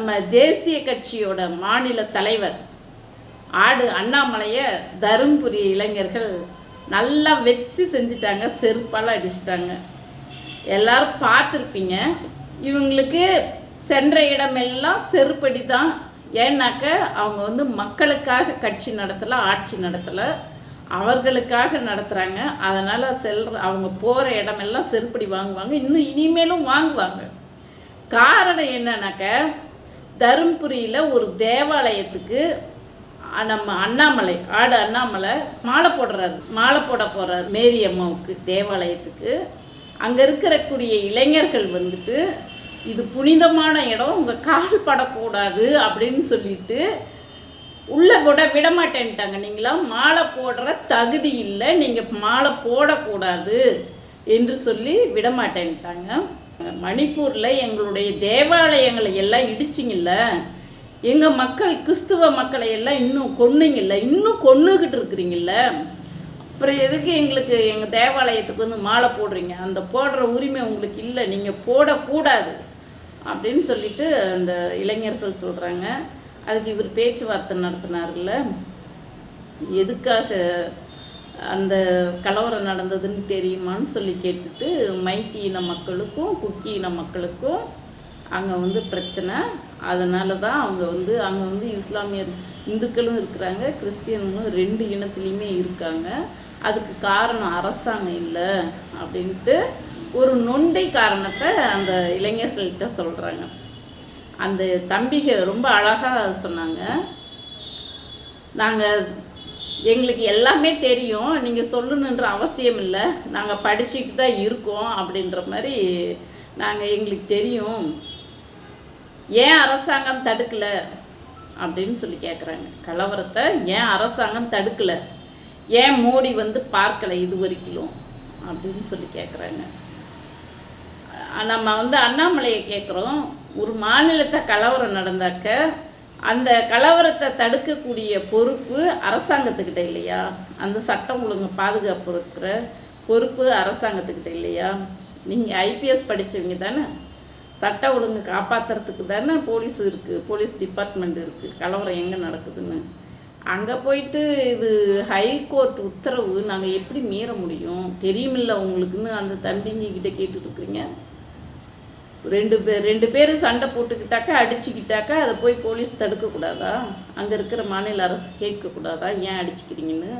நம்ம தேசிய கட்சியோட மாநில தலைவர் ஆடு அண்ணாமலையை தருமபுரி இளைஞர்கள் நல்லா வச்சு செஞ்சுட்டாங்க செருப்பால் அடிச்சிட்டாங்க. எல்லாரும் பார்த்துருப்பீங்க. இவங்களுக்கு சென்ற இடமெல்லாம் செருப்படி தான் ஏன்னாக்க அவங்க வந்து மக்களுக்காக கட்சி நடத்தலை ஆட்சி நடத்தலை. அவர்களுக்காக நடத்துகிறாங்க அதனால் செல்ற அவங்க போகிற இடமெல்லாம் செருப்படி வாங்குவாங்க. இன்னும் இனிமேலும் வாங்குவாங்க. காரணம் என்னன்னாக்க தருமபுரியில் ஒரு தேவாலயத்துக்கு நம்ம அண்ணாமலை ஆடு அண்ணாமலை மாலை போடுறாரு. மாலை போட போகிறார் மேரி அம்மாவுக்கு தேவாலயத்துக்கு. அங்கே இருக்கக்கூடிய இளைஞர்கள் வந்துட்டு இது புனிதமான இடம் உங்கள் கால் படக்கூடாது அப்படின்னு சொல்லிட்டு உள்ளே விட விடமாட்டேன்ட்டாங்க. நீங்களாம் மாலை போடுற தகுதி இல்லை நீங்கள் மாலை போடக்கூடாது என்று சொல்லி விடமாட்டேன்ட்டாங்க. மணிப்பூரில் எங்களுடைய தேவாலயங்களை எல்லாம் இடிச்சிங்கல்ல எங்கள் மக்கள் கிறிஸ்துவ மக்களை எல்லாம் இன்னும் கொன்னுங்கல்ல இன்னும் கொன்னுக்கிட்டு இருக்கிறீங்கல்ல அப்புறம் எதுக்கு எங்களுக்கு எங்கள் தேவாலயத்துக்கு வந்து மாலை போடுறீங்க? அந்த போடுற உரிமை உங்களுக்கு இல்லை நீங்கள் போடக்கூடாது அப்படின்னு சொல்லிட்டு அந்த இளைஞர்கள் சொல்கிறாங்க அதுக்கு இவர் பேச்சுவார்த்தை நடத்தினார்ல எதுக்காக அந்த கலவரம் நடந்ததுன்னு தெரியுமான்னு சொல்லி கேட்டுட்டு மைத்தி இன மக்களுக்கும் குக்கி இன மக்களுக்கும் அங்கே வந்து பிரச்சனை. அதனால தான் அவங்க வந்து அங்கே வந்து இஸ்லாமியர் இந்துக்களும் இருக்கிறாங்க கிறிஸ்டியன்களும் ரெண்டு இனத்துலேயுமே இருக்காங்க. அதுக்கு காரணம் அரசாங்கம் இல்லை அப்படின்ட்டு ஒரு நொண்டை காரணத்தை அந்த இளைஞர்கள்கிட்ட சொல்கிறாங்க அந்த தம்பிக ரொம்ப அழகாக சொன்னாங்க. நாங்கள் எங்களுக்கு எல்லாமே தெரியும். நீங்கள் சொல்லணுன்ற அவசியம் இல்லை. நாங்கள் படிச்சுட்டு தான் இருக்கோம் அப்படின்ற மாதிரி நாங்கள் எங்களுக்கு தெரியும். ஏன் அரசாங்கம் தடுக்கலை? அப்படின்னு சொல்லி கேட்குறாங்க கலவரத்தை ஏன் அரசாங்கம் தடுக்கலை? ஏன் மோடி வந்து பார்க்கலை இது வரைக்கும்? அப்படின்னு சொல்லி கேட்குறாங்க நம்ம வந்து அண்ணாமலையை கேட்குறோம் ஒரு மாநிலத்தை கலவரம் நடந்தாக்க அந்த கலவரத்தை தடுக்கக்கூடிய பொறுப்பு அரசாங்கத்துக்கிட்ட இல்லையா? அந்த சட்டம் ஒழுங்கு பாதுகாப்பு இருக்கிற பொறுப்பு அரசாங்கத்துக்கிட்ட இல்லையா? நீங்கள் ஐபிஎஸ் படித்தவங்க தானே. சட்ட ஒழுங்கு காப்பாற்றுறதுக்கு தானே போலீஸ் இருக்குது போலீஸ் டிபார்ட்மெண்ட் இருக்குது கலவரம் எங்கே நடக்குதுன்னு. அங்கே போயிட்டு இது ஹைகோர்ட் உத்தரவு நாங்கள் எப்படி மீற முடியும்? தெரியுமில்ல உங்களுக்குன்னு அந்த தம்பிங்க கிட்டே கேட்டுட்ருக்குறீங்க ரெண்டு பேர் ரெண்டு பேர் சண்டை போட்டுக்கிட்டாக்கா அடிச்சுக்கிட்டாக்கா அதை போய் போலீஸ் தடுக்கக்கூடாதா? அங்கே இருக்கிற மாநில அரசு கேட்கக்கூடாதா? ஏன் அடிச்சுக்கிறீங்கன்னு?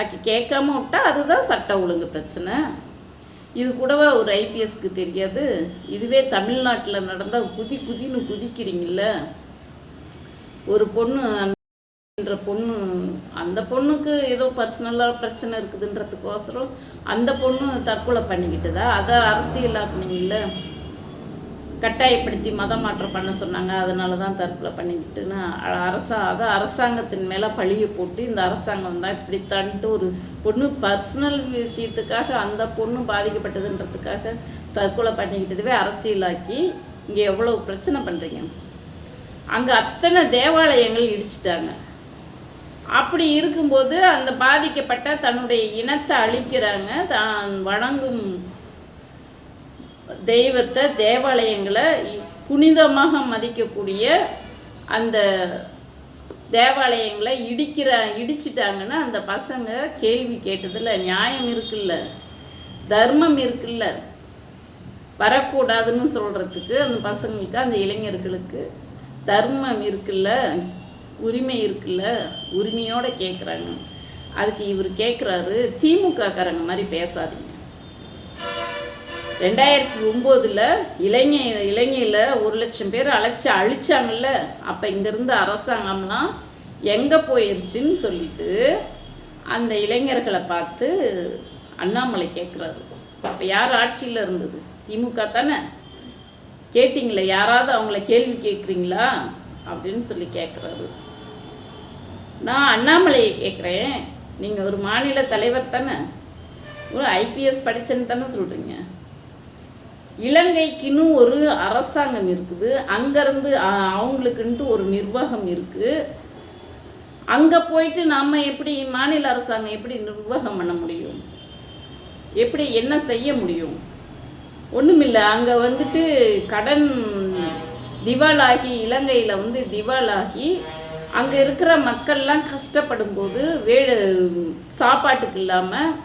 ஆக்கி கேட்காம விட்டால் அதுதான் சட்ட ஒழுங்கு பிரச்சனை. இது கூடவா ஒரு ஐபிஎஸ்க்கு தெரியாது. இதுவே தமிழ்நாட்டில் நடந்தால் குதி குதின்னு குதிக்கிறீங்கள ஒரு பொண்ணு என்ற பொண்ணு அந்த பொண்ணுக்கு ஏதோ பர்சனலாக பிரச்சனை இருக்குதுன்றதுக்கோசரம் அந்த பொண்ணு தற்கொலை பண்ணிக்கிட்டதா? அதை அரசியலாக்குனீங்கல்ல. கட்டாயப்படுத்தி மதம் மாற்றம் பண்ண சொன்னாங்க. அதனால தான் தற்கொலை பண்ணிக்கிட்டுன்னு அரசா அதான் அரசாங்கத்தின் மேலே பழியை போட்டு இந்த அரசாங்கம் தான் இப்படித்தான்ட்டு ஒரு பொண்ணு பர்சனல் விஷயத்துக்காக அந்த பொண்ணு பாதிக்கப்பட்டதுன்றதுக்காக தற்கொலை பண்ணிக்கிட்டதுவே அரசியலாக்கி இங்கே எவ்வளோ பிரச்சனை பண்ணுறீங்க அங்கே அத்தனை தேவாலயங்கள் இடிச்சிட்டாங்க. அப்படி இருக்கும்போது அந்த பாதிக்கப்பட்ட தன்னுடைய இனத்தை அழிக்கிறாங்க. தான் வணங்கும் தெய்வத்தை தேவாலயங்களை புனிதமாக மதிக்கக்கூடிய அந்த தேவாலயங்களை இடிக்கிற இடிச்சிட்டாங்கன்னா அந்த பசங்க கேள்வி கேட்டதில் நியாயம் இருக்குல்ல தர்மம் இருக்குல்ல வரக்கூடாதுன்னு சொல்கிறதுக்கு அந்த பசங்களுக்கு அந்த இளைஞர்களுக்கு தர்மம் இருக்குல்ல உரிமை இருக்குல்ல உரிமையோடு கேட்குறாங்க அதுக்கு இவர் கேட்குறாரு திமுககாரங்க மாதிரி பேசாதீங்க. ரெண்டாயிரத்தி ஒம்போதில் இளைஞ இலங்கையில் ஒரு லட்சம் பேர் அழைச்சி அழிச்சாங்கல்ல. அப்போ இங்கேருந்து அரசாங்கம்லாம் எங்கே போயிருச்சுன்னு சொல்லிட்டு அந்த இளைஞர்களை பார்த்து அண்ணாமலை கேட்குறாரு அப்போ யார் ஆட்சியில் இருந்தது? திமுக தானே. கேட்டிங்களே யாராவது அவங்கள கேள்வி கேட்குறீங்களா அப்படின்னு சொல்லி கேட்குறாரு நான் அண்ணாமலையை கேட்குறேன் நீங்கள் ஒரு மாநில தலைவர் தானே. ஒரு ஐபிஎஸ் படிச்சேன்னு தானே சொல்கிறீங்க இலங்கைக்குன்னு ஒரு அரசாங்கம் இருக்குது. அங்கேருந்து அவங்களுக்குன்ட்டு ஒரு நிர்வாகம் இருக்குது அங்கே போயிட்டு நம்ம எப்படி மாநில அரசாங்கம் எப்படி நிர்வாகம் பண்ண முடியும்? எப்படி என்ன செய்ய முடியும்? ஒன்றுமில்லை அங்கே வந்துட்டு கடன் திவாலாகி இலங்கையில் வந்து திவாலாகி அங்கே இருக்கிற மக்கள்லாம் கஷ்டப்படும் போது சாப்பாட்டுக்கு இல்லாமல்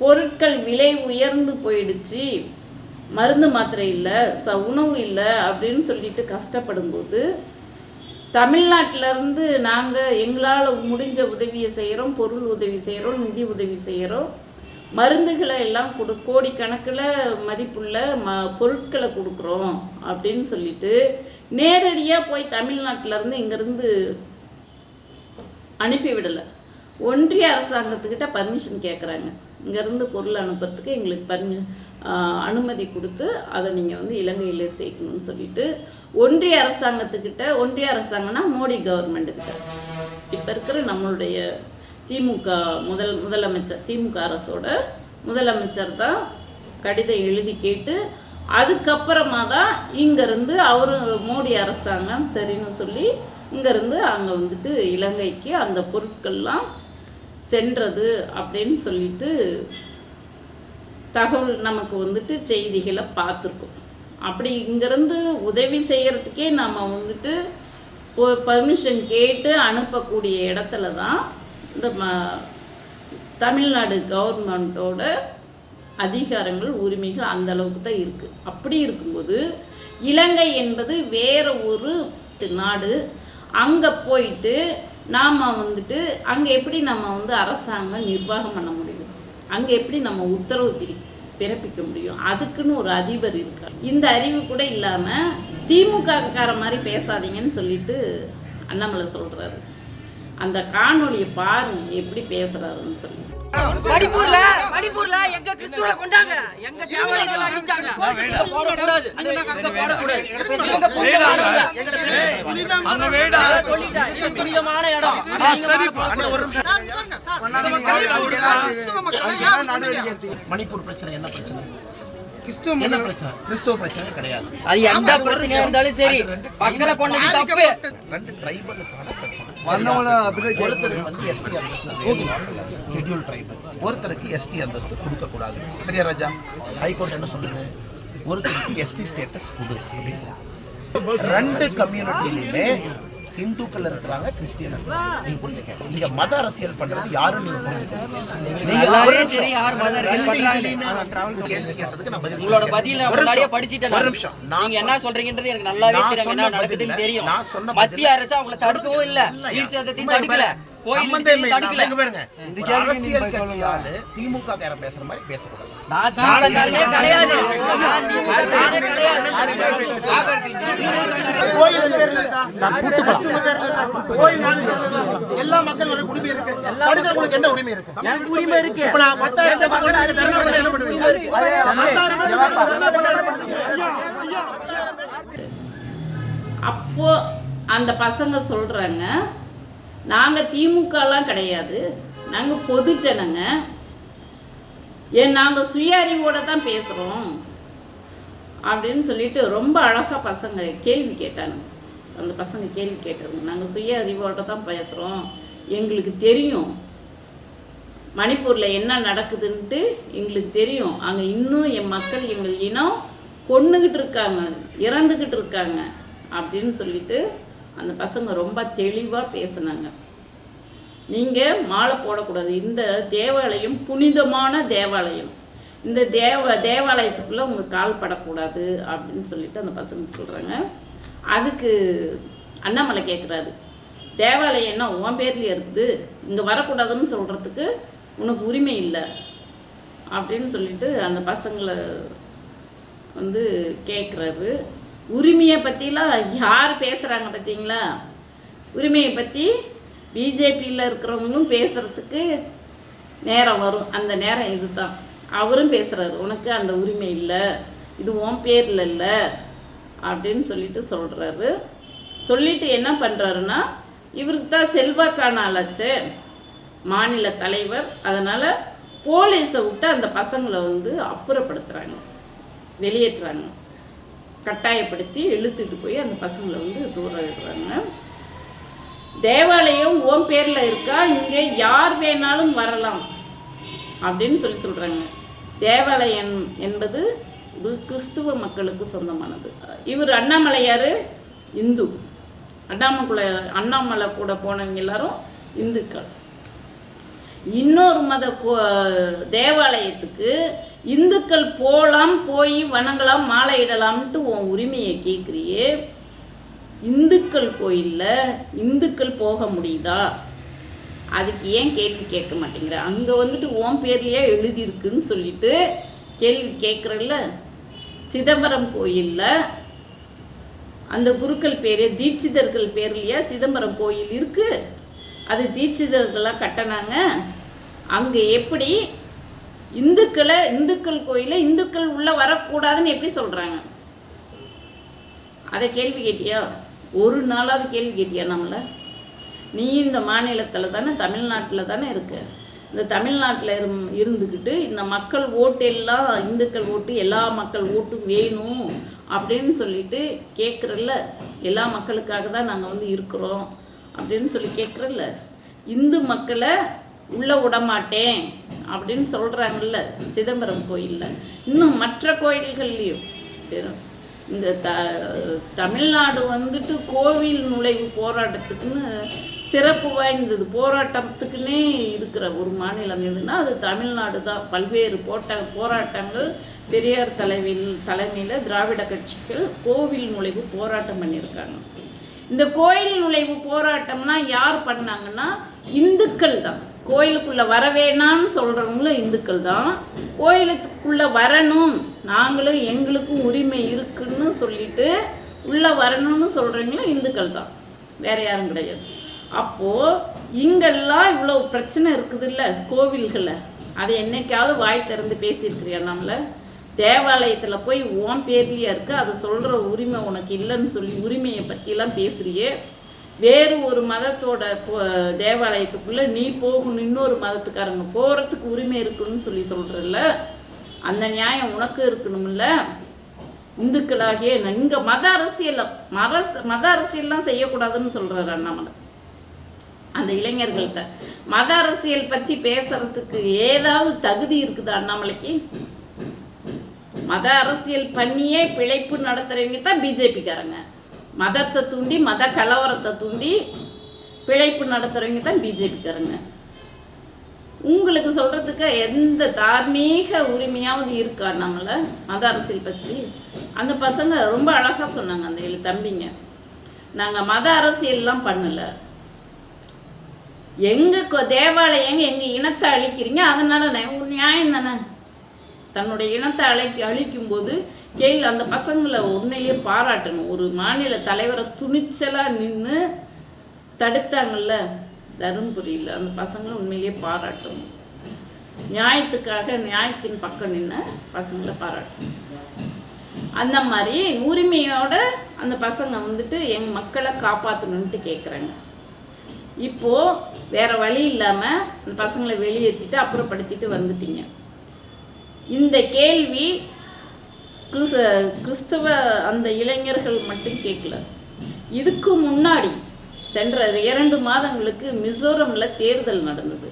பொருட்கள் விலை உயர்ந்து போயிடுச்சு. மருந்து மாத்திரை இல்லை ச உணவு இல்லை அப்படின்னு சொல்லிட்டு கஷ்டப்படும்போது தமிழ்நாட்டிலேருந்து நாங்கள் எங்களால் முடிஞ்ச உதவியை செய்கிறோம் பொருள் உதவி செய்கிறோம் நிதி உதவி செய்கிறோம் மருந்துகளை எல்லாம் கொடு கோடிக்கணக்கில் மதிப்புள்ள ம பொருட்களை கொடுக்குறோம் அப்படின்னு சொல்லிட்டு நேரடியாக போய் தமிழ்நாட்டிலேருந்து இங்கேருந்து அனுப்பிவிடலை ஒன்றிய அரசாங்கத்துக்கிட்ட பர்மிஷன் கேட்குறாங்க இங்கேருந்து பொருள் அனுப்புறதுக்கு எங்களுக்கு பர்மி அனுமதி கொடுத்து அதை நீங்கள் வந்து இலங்கையிலே சேர்க்கணும்னு சொல்லிட்டு ஒன்றிய அரசாங்கத்துக்கிட்ட ஒன்றிய அரசாங்கம்னா மோடி கவர்மெண்ட்டுக்கிட்ட. இப்போ இருக்கிற நம்மளுடைய திமுக முதல் முதலமைச்சர் திமுக அரசோட முதலமைச்சர் தான் கடிதம் எழுதி கேட்டு அதுக்கப்புறமா தான் இங்கேருந்து அவர் மோடி அரசாங்கம் சரின்னு சொல்லி இங்கேருந்து அங்கே வந்துட்டு இலங்கைக்கு அந்த பொருட்கள்லாம் சென்றது அப்படின்னு சொல்லிட்டு தகவல் நமக்கு வந்துட்டு செய்திகளை பார்த்துருக்கோம். அப்படி இங்கேருந்து உதவி செய்கிறதுக்கே நம்ம வந்துட்டு பர்மிஷன் கேட்டு அனுப்பக்கூடிய இடத்துல தான் இந்த ம தமிழ்நாடு கவர்மெண்ட்டோட அதிகாரங்கள் உரிமைகள் அந்த அளவுக்கு தான் இருக்குது அப்படி இருக்கும்போது இலங்கை என்பது வேறு ஒரு நாடு. அங்கே போயிட்டு நாம் வந்துட்டு அங்கே எப்படி நம்ம வந்து அரசாங்கம் நிர்வாகம் பண்ண முடியும்? அங்கே எப்படி நம்ம உத்தரவு பிரி பிறப்பிக்க முடியும்? அதுக்குன்னு ஒரு அதிபர் இருக்கார். இந்த அறிவு கூட இல்லாமல் திமுகக்கார மாதிரி பேசாதீங்கன்னு சொல்லிட்டு அண்ணாமலை சொல்கிறாரு அந்த காணொளியை பாருங்க எப்படி பேசுகிறாருன்னு சொல்லி. மணிப்பூர்ல மணிப்பூர்ல எங்க கிறிஸ்துவ கொண்டாங்க? எங்க தேவாலயத்துல அடிச்சாங்க? போடக்கூடாது? போடக்கூடாது? சொல்லிட்டேன் புனிதமான இடம். மணிப்பூர் பிரச்சனை என்ன பிரச்சனை? கிறிஸ்துவ என்ன மக்கள் பிரச்சனை? கிறிஸ்துவ பிரச்சனை கிடையாது. அது எந்த பிரச்சனையா இருந்தாலும் சரி. பக்கத்துல கொண்டது தப்பு. ரெண்டு ட்ரைபலுக்கான பிரச்சனை வந்தவங்கள அப்படிதான் ஒருத்தருக்கு வந்து எஸ்டி அந்தஸ்து ஷெட்யூல் ட்ரைபல் ஒருத்தருக்கு எஸ்டி அந்தஸ்து கொடுக்க கூடாது சரியா ராஜா? ஹைகோர்ட் என்ன சொல்லுது? ஒருத்தருக்கு எஸ்டி ஸ்டேட்டஸ் கொடு அப்படின்னு. ரெண்டு கம்யூனிட்டிலையுமே இந்துக்கள் இருக்கிறாங்க கிறிஸ்டியன். நீங்க புரிஞ்சுக்க இங்க மத அரசியல் பண்றது யாரும் நீங்க புரிஞ்சுக்கணும் நீங்க நீங்க என்ன சொல்றீங்கன்றது எனக்கு நல்லாவே தெரியும். என்ன நடக்குதுன்னு தெரியும். நான் சொன்ன மத்திய அரசு அவங்கள தடுக்கவும் இல்ல. தடுக்கல. கோயில் தடுக்கல. இங்க பாருங்க. இந்த அரசியல் நீங்க திமுக பேசுற மாதிரி பேசக்கூடாது. எல்லா உரிமை இருக்கு என்ன உரிமை இருக்கு எனக்கு உரிமை இருக்கு இப்ப நான் பத்தாயிரம் மக்கள் என்ன அப்போ அந்த பசங்க சொல்கிறாங்க நாங்கள் திமுகலாம் கிடையாது. நாங்கள் பொதுஜனங்க. ஏன் நாங்கள் சுய அறிவோட தான் பேசுகிறோம் அப்படின்னு சொல்லிட்டு ரொம்ப அழகாக பசங்க கேள்வி கேட்டாங்க. அந்த பசங்க கேள்வி கேட்டாங்க நாங்கள் சுய அறிவோட தான் பேசுகிறோம் எங்களுக்கு தெரியும். மணிப்பூரில் என்ன நடக்குதுன்ட்டு எங்களுக்கு தெரியும். அங்கே இன்னும் என் மக்கள் எங்கள் இனம் கொண்டுகிட்டு இருக்காங்க இறந்துக்கிட்டு இருக்காங்க அப்படின்னு சொல்லிட்டு அந்த பசங்க ரொம்ப தெளிவாக பேசுனாங்க. நீங்கள் மாலை போடக்கூடாது. இந்த தேவாலயம் புனிதமான தேவாலயம். இந்த தேவ தேவாலயத்துக்குள்ளே உங்கள் கால் படக்கூடாது அப்படின்னு சொல்லிட்டு அந்த பசங்க சொல்கிறாங்க அதுக்கு அண்ணாமலை கேட்குறாரு தேவாலயம் என்ன? உன் பேர்லேயே இருக்குது. இங்கே வரக்கூடாதுன்னு சொல்கிறதுக்கு உனக்கு உரிமை இல்லை. அப்படின்னு சொல்லிட்டு அந்த பசங்களை வந்து கேட்குறாரு உரிமையை பற்றிலாம் யார் பேசுகிறாங்க பார்த்தீங்களா உரிமையை பற்றி பிஜேபியில் இருக்கிறவங்களும் பேசுகிறதுக்கு நேரம் வரும். அந்த நேரம் இதுதான். அவரும் பேசுகிறாரு உனக்கு அந்த உரிமை இல்லை. இது உன் பேரில் இல்லை. அப்படின்னு சொல்லிட்டு சொல்கிறாரு சொல்லிட்டு என்ன பண்ணுறாருன்னா இவருக்கு தான் செல்வாக்கான ஆளாச்சு. மாநில தலைவர். அதனால் போலீஸை விட்டு அந்த பசங்களை வந்து அப்புறப்படுத்துகிறாங்க வெளியேற்றுறாங்க. கட்டாயப்படுத்தி இழுத்துட்டு போய் அந்த பசங்களை வந்து தூரம் விடுறாங்க. தேவாலயம் ஓம் பேரில் இருக்கா? இங்கே யார் வேணாலும் வரலாம். அப்படின்னு சொல்லி சொல்கிறாங்க தேவாலயம் என்பது ஒரு கிறிஸ்துவ மக்களுக்கு சொந்தமானது. இவர் அண்ணாமலையார் இந்து. அண்ணாமலை அண்ணாமலை கூட போனவங்க எல்லாரும் இந்துக்கள். இன்னொரு மத கோ தேவாலயத்துக்கு இந்துக்கள் போகலாம் போய் வணங்கலாம் மாலையிடலாம்ட்டு உன் உரிமையை கேட்குறியே இந்துக்கள் கோயிலில் இந்துக்கள் போக முடியுதா? அதுக்கு ஏன் கேள்வி கேட்க மாட்டேங்கிற? அங்கே வந்துட்டு ஓம் பேர்லையே எழுதியிருக்குன்னு சொல்லிட்டு கேள்வி கேட்குறல்ல? சிதம்பரம் கோயிலில் அந்த குருக்கள் பேர் தீட்சிதர்கள் பேர்லையா சிதம்பரம் கோயில் இருக்குது அது தீட்சிதர்களாக கட்டினாங்க? அங்கே எப்படி இந்துக்களை இந்துக்கள் கோயிலில் இந்துக்கள் உள்ளே வரக்கூடாதுன்னு எப்படி சொல்கிறாங்க அதை கேள்வி கேட்டியா? ஒரு நாளாவது கேள்வி கேட்டியா நம்மளை? நீ இந்த மாநிலத்தில் தானே தமிழ்நாட்டில் தானே இருக்க. இந்த தமிழ்நாட்டில் இரும் இருந்துக்கிட்டு இந்த மக்கள் ஓட்டு எல்லாம் இந்துக்கள் ஓட்டு எல்லா மக்கள் ஓட்டும் வேணும் அப்படின்னு சொல்லிட்டு கேட்குறல்ல எல்லா மக்களுக்காக தான் நாங்கள் வந்து இருக்கிறோம் அப்படின்னு சொல்லி கேட்குறல்ல இந்து மக்களை உள்ளே விடமாட்டேன் அப்படின்னு சொல்கிறாங்கல்ல சிதம்பரம் கோயிலில். இன்னும் மற்ற கோயில்கள்லேயும். பெரும் இந்த த தமிழ்நாடு வந்துட்டு கோவில் நுழைவு போராட்டத்துக்குன்னு சிறப்பு வாய்ந்தது. போராட்டத்துக்குன்னே இருக்கிற ஒரு மாநிலம் எதுன்னா அது தமிழ்நாடு தான். பல்வேறு போட்ட போராட்டங்கள் பெரியார் தலைவில் தலைமையில் திராவிட கட்சிகள் கோவில் நுழைவு போராட்டம் பண்ணியிருக்காங்க. இந்த கோயில் நுழைவு போராட்டம்னா யார் பண்ணாங்கன்னா இந்துக்கள் தான். கோயிலுக்குள்ளே வர வேணாம்னு சொல்கிறவங்களும் இந்துக்கள் தான். கோயிலுக்குள்ளே வரணும். நாங்களும் எங்களுக்கும் உரிமை இருக்குன்னு சொல்லிட்டு உள்ளே வரணும்னு சொல்கிறவங்களும் இந்துக்கள் தான். வேறு யாரும் கிடையாது. அப்போது இங்கெல்லாம் இவ்வளோ பிரச்சனை இருக்குது இல்லை கோவில்களில். அதை என்னைக்காவது வாய் திறந்து பேசியிருக்கிறியா நம்மள? தேவாலயத்தில் போய் உன் பேர்லியாக இருக்குது அதை சொல்கிற உரிமை உனக்கு இல்லைன்னு சொல்லி உரிமையை பற்றிலாம் பேசுறியே. வேறு ஒரு மதத்தோட போ- தேவாலயத்துக்குள்ளே நீ போகணும் இன்னொரு மதத்துக்காரங்க போகிறதுக்கு உரிமை இருக்குன்னு சொல்லி சொல்கிறல்ல அந்த நியாயம் உனக்கு இருக்கணும்ல? இந்துக்களாகிய இங்கே மத அரசியல் மரஸ் மத அரசியல்லாம் செய்யக்கூடாதுன்னு சொல்கிறாரு அண்ணாமலை. அந்த இளைஞர்கள்ட்ட. மத அரசியல் பற்றி பேசுறதுக்கு ஏதாவது தகுதி இருக்குது அண்ணாமலைக்கு? மத அரசியல் பண்ணியே பிழைப்பு நடத்துகிறவங்க தான் பிஜேபிக்காரங்க. மதத்தை தூண்டி மத கலவரத்தை தூண்டி பிழைப்பு நடத்துகிறவங்க தான் பிஜேபிக்காரங்க. உங்களுக்கு சொல்கிறதுக்கு எந்த தார்மீக உரிமையாவது இருக்கா நம்மளை மத அரசியல் பற்றி அந்த பசங்க ரொம்ப அழகாக சொன்னாங்க அந்த ஏழு தம்பிங்க. நாங்கள் மத அரசியல்லாம் பண்ணலை. எங்கள் தேவாலயம் எங்கள் இனத்தை அழிக்கிறீங்க அதனால நான் நியாயம் தானே? தன்னுடைய இனத்தை அழைக்க அழிக்கும்போது கேள் அந்த பசங்களை உன்னையே பாராட்டணும். ஒரு மாநில தலைவரை துணிச்சலாக நின்று தடுத்தாங்கல்ல? தருமபுரியில் அந்த பசங்களை உண்மையிலேயே பாராட்டணும். நியாயத்துக்காக நியாயத்தின் பக்கம் நின்று பசங்களை பாராட்டணும். அந்த மாதிரி உரிமையோட அந்த பசங்க வந்துட்டு எங்கள் மக்களை காப்பாற்றணுன்ட்டு கேட்குறாங்க இப்போது வேறு வழி இல்லாமல் அந்த பசங்களை வெளியேற்றிட்டு அப்புறப்படுத்திட்டு வந்துட்டீங்க. இந்த கேள்வி கிறிஸ் கிறிஸ்தவ அந்த இளைஞர்கள் மட்டும் கேட்கல. இதுக்கு முன்னாடி சென்ற இரண்டு மாதங்களுக்கு மிசோரமில் தேர்தல் நடந்தது.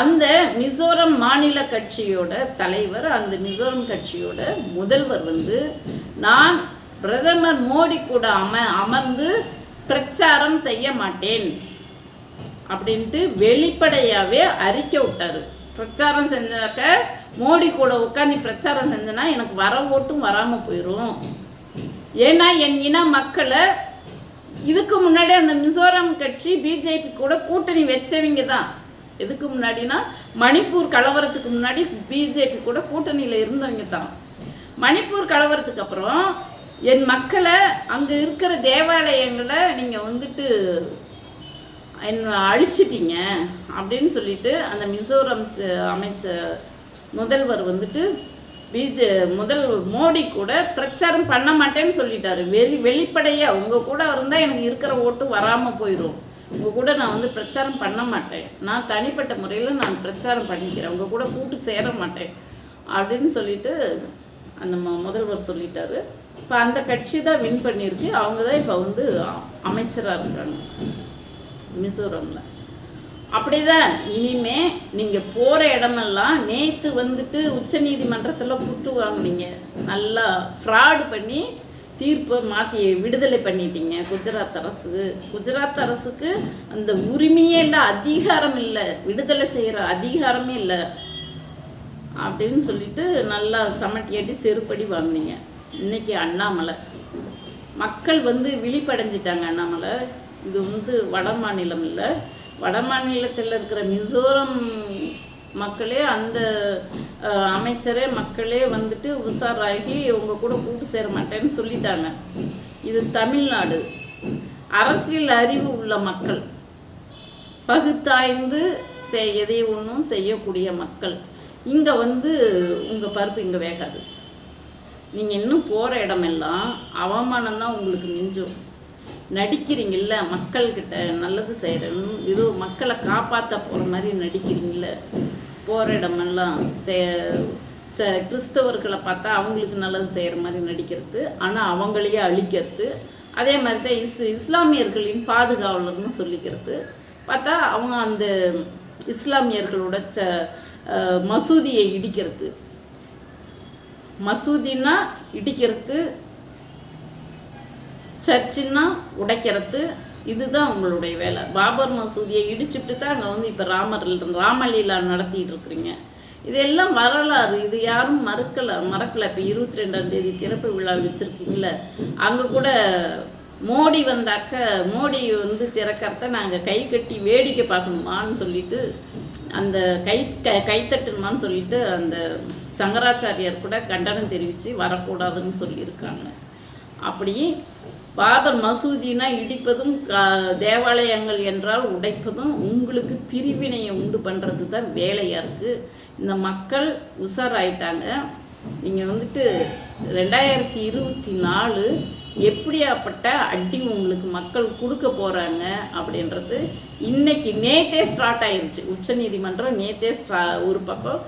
அந்த மிசோரம் மாநில கட்சியோட தலைவர் அந்த மிசோரம் கட்சியோட முதல்வர் வந்து நான் பிரதமர் மோடி கூட அம அமர்ந்து பிரச்சாரம் செய்ய மாட்டேன். அப்படின்ட்டு வெளிப்படையாகவே அறிக்கை விட்டார். பிரச்சாரம் செஞ்சாக்க மோடி கூட உட்காந்து பிரச்சாரம் செஞ்சேன்னா எனக்கு வர ஓட்டும் வராமல் போயிடும் ஏன்னா என் இன மக்களை இதுக்கு முன்னாடி அந்த மிசோரம் கட்சி பிஜேபி கூட கூட்டணி வச்சவங்க தான். எதுக்கு முன்னாடினா மணிப்பூர் கலவரத்துக்கு முன்னாடி பிஜேபி கூட கூட்டணியில் இருந்தவங்க தான். மணிப்பூர் கலவரத்துக்கு அப்புறம் என் மக்களை அங்கே இருக்கிற தேவாலயங்களை நீங்கள் வந்துட்டு என் அழிச்சிட்டீங்க அப்படின்னு சொல்லிட்டு அந்த மிசோரம் அமைச்சர் முதல்வர் வந்துட்டு பிஜே முதல் மோடி கூட பிரச்சாரம் பண்ண மாட்டேன்னு சொல்லிட்டாரு. வெளி வெளிப்படையாக உங்கள் கூட இருந்தால் எனக்கு இருக்கிற ஓட்டு வராமல் போயிடும் உங்கள் கூட நான் வந்து பிரச்சாரம் பண்ண மாட்டேன். நான் தனிப்பட்ட முறையில் நான் பிரச்சாரம் பண்ணிக்கிறேன். உங்கள் கூட கூட்டு சேர மாட்டேன். அப்படின்னு சொல்லிட்டு அந்த முதல்வர் சொல்லிட்டாரு. இப்போ அந்த கட்சி தான் வின் பண்ணியிருக்கு. அவங்க தான் இப்போ வந்து அமைச்சராக இருக்காங்க. மிசோரமில். அப்படிதான். இனிமே நீங்கள் போகிற இடமெல்லாம் நேற்று வந்துட்டு உச்சநீதிமன்றத்தில் புட்டு வாங்கினீங்க. நல்லா ஃப்ராடு பண்ணி தீர்ப்பை மாற்றி விடுதலை பண்ணிட்டீங்க. குஜராத் அரசு. குஜராத் அரசுக்கு அந்த உரிமையே இல்லை அதிகாரம் இல்லை. விடுதலை செய்கிற அதிகாரமே இல்லை. அப்படின்னு சொல்லிட்டு நல்லா சமட்டியாட்டி செருப்படி வாங்கினீங்க. இன்னைக்கு அண்ணாமலை. மக்கள் வந்து விழிப்படைஞ்சிட்டாங்க அண்ணாமலை. இது வந்து வட மாநிலம் இல்லை. வட மாநிலத்தில் இருக்கிற மிசோரம் மக்களே அந்த அமைச்சரே மக்களே வந்துட்டு உஷாராகி இவங்க கூட கூட்டு சேர மாட்டேன்னு சொல்லிட்டாங்க. இது தமிழ்நாடு. அரசியல் அறிவு உள்ள மக்கள். பகுத்தாய்ந்து செய் எதை ஒன்றும் செய்யக்கூடிய மக்கள். இங்கே வந்து உங்கள் பருப்பு இங்கே வேகாது. நீங்கள் இன்னும் போகிற இடமெல்லாம் அவமானம் தான் உங்களுக்கு மிஞ்சும். நடிக்கிறீங்கல்ல மக்கள்கிட்ட நல்லது செய்கிறேன்னு ஏதோ மக்களை காப்பாற்ற போகிற மாதிரி நடிக்கிறீங்கள போகிற இடமெல்லாம் தே ச கிறிஸ்தவர்களை பார்த்தா அவங்களுக்கு நல்லது செய்கிற மாதிரி நடிக்கிறது. ஆனால் அவங்களையே அழிக்கிறது. அதே மாதிரி தான் இஸ் இஸ்லாமியர்களின் பாதுகாவலர்னு சொல்லிக்கிறது. பார்த்தா அவங்க அந்த இஸ்லாமியர்களோட ச மசூதியை இடிக்கிறது. மசூதினா இடிக்கிறது சர்ச்சுன்னா உடைக்கிறது இதுதான் உங்களுடைய வேலை. பாபர் மசூதியை இடிச்சுட்டு தான் அங்கே வந்து இப்போ ராமர் ராமலீலா நடத்திட்டு இருக்கிறீங்க. இதெல்லாம் வரலாறு. இது யாரும் மறுக்கலை மறக்கலை. இப்போ இருபத்தி ரெண்டாம் தேதி திறப்பு விழா வச்சுருக்கீங்கள அங்கே கூட மோடி வந்தாக்க மோடி வந்து திறக்கிறத நாங்கள் கை கட்டி வேடிக்கை பார்க்கணுமான்னு சொல்லிட்டு அந்த கை க கைத்தட்டணுமான்னு சொல்லிட்டு அந்த சங்கராச்சாரியார் கூட கண்டனம் தெரிவித்து வரக்கூடாதுன்னு சொல்லியிருக்காங்க. அப்படி பாபர் மசூதினா இடிப்பதும் தேவாலயங்கள் என்றால் உடைப்பதும் உங்களுக்கு பிரிவினையை உண்டு பண்ணுறது தான் வேலையாக இருக்குது இந்த மக்கள் உஷாராயிட்டாங்க. நீங்கள் வந்துட்டு ரெண்டாயிரத்தி இருபத்தி நாலு எப்படியாப்பட்ட அடி உங்களுக்கு மக்கள் கொடுக்க போகிறாங்க அப்படின்றது இன்னைக்கு நேத்தே ஸ்டார்ட் ஆயிருச்சு. உச்சநீதிமன்றம் நேத்தே ஸ்டா ஒரு பக்கம்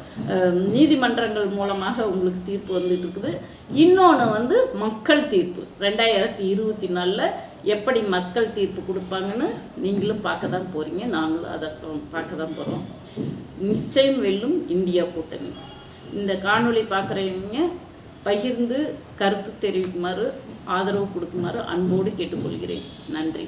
நீதிமன்றங்கள் மூலமாக உங்களுக்கு தீர்ப்பு வந்துட்டு இருக்குது. இன்னொன்று வந்து மக்கள் தீர்ப்பு. ரெண்டாயிரத்தி இருபத்தி நாலில் எப்படி மக்கள் தீர்ப்பு கொடுப்பாங்கன்னு நீங்களும் பார்க்க தான் போகிறீங்க நாங்களும் அதை பார்க்க தான் போகிறோம் நிச்சயம் வெல்லும் இந்தியா கூட்டணி. இந்த காணொளி பார்க்குறவங்க பகிர்ந்து கருத்து தெரிவிக்குமாறு ஆதரவு கொடுக்குமாறு அன்போடு கேட்டுக்கொள்கிறேன். நன்றி.